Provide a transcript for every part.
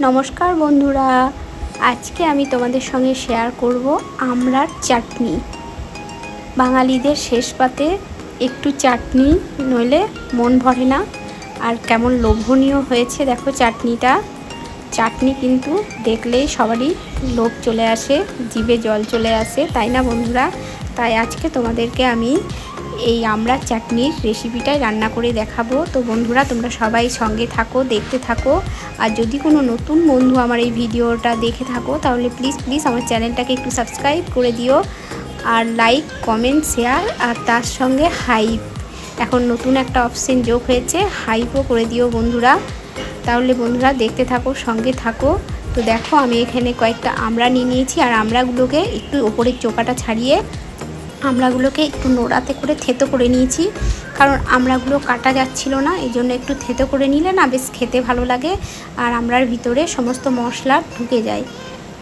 নমস্কার বন্ধুরা। আজকে আমি তোমাদের সঙ্গে শেয়ার করব আমড়ার চাটনি। বাঙালিদের শেষ পাতে একটু চাটনি নইলে মন ভরে না। আর কেমন লোভনীয় হয়েছে দেখো চাটনিটা। চাটনি কিন্তু দেখলেই সবারই লোভ চলে আসে, জিভে জল চলে আসে, তাই না বন্ধুরা? তাই আজকে তোমাদেরকে আমি এই আমরা চাটনির রেসিপিটাই রান্না করে দেখাবো। তো বন্ধুরা, তোমরা সবাই সঙ্গে থাকো, দেখতে থাকো। আর যদি কোনো নতুন বন্ধু আমার এই ভিডিওটা দেখে থাকো, তাহলে প্লিজ প্লিজ আমার চ্যানেলটাকে একটু সাবস্ক্রাইব করে দিও। আর লাইক কমেন্ট শেয়ার আর তার সঙ্গে হাইপ এখন নতুন একটা অপশন যোগ হয়েছে হাইপও করে দিও বন্ধুরা। তাহলে বন্ধুরা, দেখতে থাকো, সঙ্গে থাকো। তো দেখো, আমি এখানে কয়েকটা আমড়া নিয়ে নিয়েছি, আর আমরাগুলোকে একটু ওপরের চোকাটা ছাড়িয়ে আমড়াগুলোকে একটু নোড়াতে করে থেতো করে নিয়েছি। কারণ আমড়াগুলো কাটা যাচ্ছিল না, এই জন্য একটু থেতো করে নিলে না বেশ খেতে ভালো লাগে আর আমড়ার ভিতরে সমস্ত মশলা ঢুকে যায়।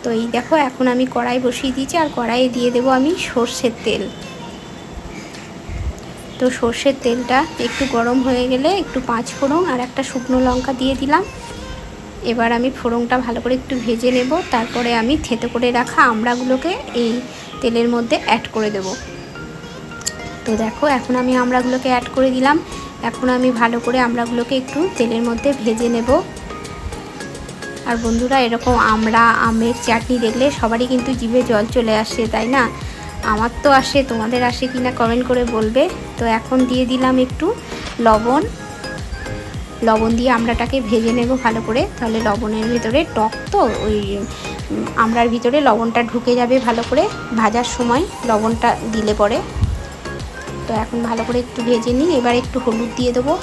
তো এই দেখো, এখন আমি কড়াই বসিয়ে দিয়েছি আর কড়াইয়ে দিয়ে দেবো আমি সর্ষের তেল। তো সর্ষের তেলটা একটু গরম হয়ে গেলে একটু পাঁচ ফোড়ন আর একটা শুকনো লঙ্কা দিয়ে দিলাম। এবার আমি ফোড়নটা ভালো করে একটু ভেজে নেব, তারপরে আমি থেতো করে রাখা আমড়াগুলোকে এই তেলের মধ্যে অ্যাড করে দেব। তো দেখো, এখন আমি আমড়াগুলোকে অ্যাড করে দিলাম। এখন আমি ভালো করে আমড়াগুলোকে একটু তেলের মধ্যে ভেজে নেব। আর বন্ধুরা, এরকম আমড়া, আমের চাটনি দেখলে সবারই কিন্তু জিভে জল চলে আসে, তাই না? আমার তো আসে, তোমাদের আসে কি না কমেন্ট করে বলবে। তো এখন দিয়ে দিলাম একটু লবণ। লবণ দিয়ে আমড়াটাকে ভেজে নেব ভালো করে। তাহলে লবণের ভিতরে টক তো, ওই আমড়ার ভিতরে লবণটা ঢুকে যাবে ভালো করে। ভাজার সময় লবণটা দিলে পরে। তো এখন ভালো করে একটু ভেজে নিই। এবার একটু হলুদ দিয়ে দেবো।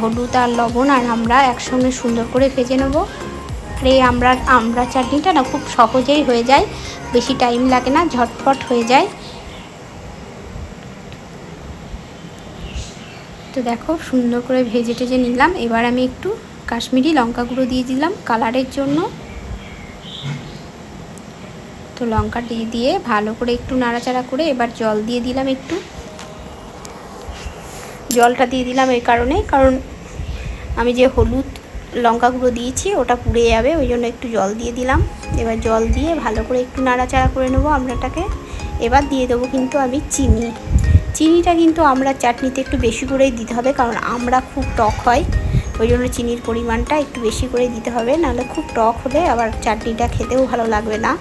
হলুদ আর লবণ আর আমরা একসঙ্গে সুন্দর করে ভেজে নেব। আর এই আমরা আমরা চাটনিটা না খুব সহজেই হয়ে যায়। বেশি টাইম লাগে না, ঝটপট হয়ে যায়। তো দেখো, সুন্দর করে ভেজে টেজে নিলাম। এবার আমি একটু কাশ্মীরি লঙ্কা গুঁড়ো দিয়ে দিলাম কালারের জন্য। তো লঙ্কা দিয়ে দিয়ে ভালো করে একটু নাড়াচাড়া করে এবার জল দিয়ে দিলাম একটু। জলটা দিয়ে দিলাম এই কারণে, কারণ আমি যে হলুদ লঙ্কা গুঁড়ো দিয়েছি, ওটা পুড়ে যাবে, ওই জন্য একটু জল দিয়ে দিলাম। এবার জল দিয়ে ভালো করে একটু নাড়াচাড়া করে নেব আমরাটাকে। এবার দিয়ে দেবো কিন্তু আমি চিনি। চিনিটা কিন্তু আমরা চাটনিতে একটু বেশি করেই দিতে হবে, কারণ আমরা খুব টক হয়। ওই জন্য চিনির পরিমাণটা একটু বেশি করে দিতে হবে, নাহলে খুব টক হলে আবার চাটনিটা খেতেও ভালো লাগবে না।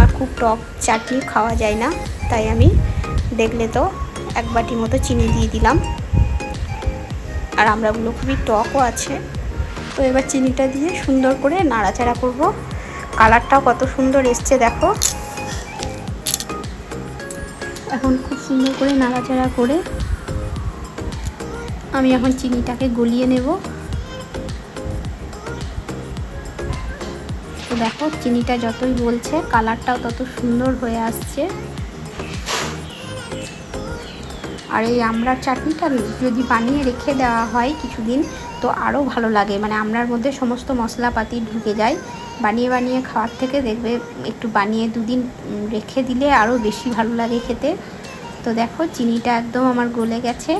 আর খুব টক চাটনি খাওয়া যায় না, তাই আমি দেখলে তো এক বাটি মতো চিনি দিয়ে দিলাম। আর আমরাগুলো খুবই টকও আছে। তো এবার চিনিটা দিয়ে সুন্দর করে নাড়াচাড়া করব। কালারটাও কত সুন্দর এসছে, দেখো। এখন খুব সুন্দর করে নাড়াচাড়া করে আমি এখন চিনিটাকে গলিয়ে নেব। তো দেখো, চিনিটা যতই বলছে কালারটাও তত সুন্দর হয়ে আসছে। আর এই আমড়ার চাটনিটা যদি বানিয়ে রেখে দেওয়া হয় কিছুদিন, তো আরও ভালো লাগে। মানে আমড়ার মধ্যে সমস্ত মশলাপাতি ঢুকে যায়। বানিয়ে বানিয়ে খাওয়ার থেকে দেখবে একটু বানিয়ে দুদিন রেখে দিলে আরও বেশি ভালো লাগে খেতে। তো দেখো, চিনিটা একদম আমার গলে গেছে।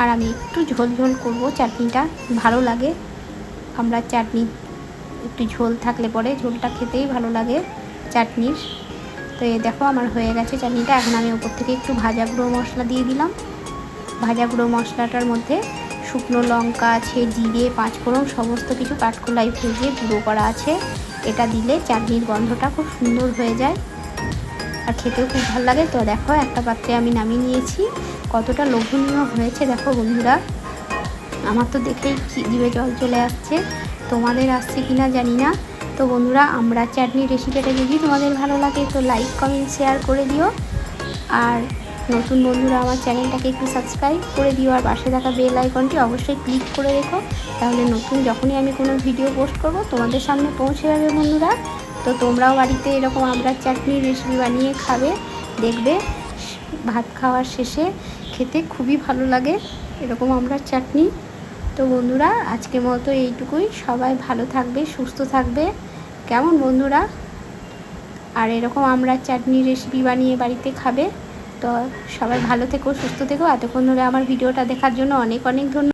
আর আমি একটু ঝোল ঝোল করব চাটনিটা, ভালো লাগে। আমরা চাটনি, একটু ঝোল থাকলে পরে ঝোলটা খেতেই ভালো লাগে চাটনির। তো এই দেখো আমার হয়ে গেছে চাটনিটা। এখন আমি ওপর থেকে একটু ভাজা গুঁড়ো মশলা দিয়ে দিলাম। ভাজা গুঁড়ো মশলাটার মধ্যে শুকনো লঙ্কা, আছে জিরে, পাঁচফোড়ন, সমস্ত কিছু কাঠখোলাই ভেজে গুঁড়ো করা আছে। এটা দিলে চাটনির গন্ধটা খুব সুন্দর হয়ে যায় আর খেতেও খুব ভালো লাগে। তো দেখো একটা পাত্রে আমি নামিয়ে নিয়েছি। কতটা লোভনীয় হয়েছে দেখো বন্ধুরা। আমার তো দেখেই জিভে জল চলে আসছে। তোমাদের আসছে কি না জানি না। তো বন্ধুরা, আমরা চাটনির রেসিপিটা যদি তোমাদের ভালো লাগে তো লাইক কমেন্ট শেয়ার করে দিও। আর নতুন বন্ধুরা, আমার চ্যানেলটাকে একটু সাবস্ক্রাইব করে দিও। আর পাশে থাকা বেল আইকনটি অবশ্যই ক্লিক করে রেখো। তাহলে নতুন যখনই আমি কোনো ভিডিও পোস্ট করব, তোমাদের সামনে পৌঁছে যাবে বন্ধুরা। তো তোমরাও বাড়িতে এরকম আমরা চাটনির রেসিপি বানিয়ে খাবে, দেখবে, ভাত খাওয়ার শেষে খেতে খুবই ভালো লাগে এরকম আমরা চাটনি। তো বন্ধুরা আজকে মতো এইটুকুই। সবাই ভালো থাকবে, সুস্থ থাকবে। কেমন বন্ধুরা? আর এরকম আমরা চাটনি রেসিপি বানিয়ে বাড়িতে খাবে। তো সবাই ভালো থেকো, সুস্থ থেকো। এতক্ষণ ধরে আমার ভিডিওটা দেখার জন্য অনেক অনেক ধন্যবাদ।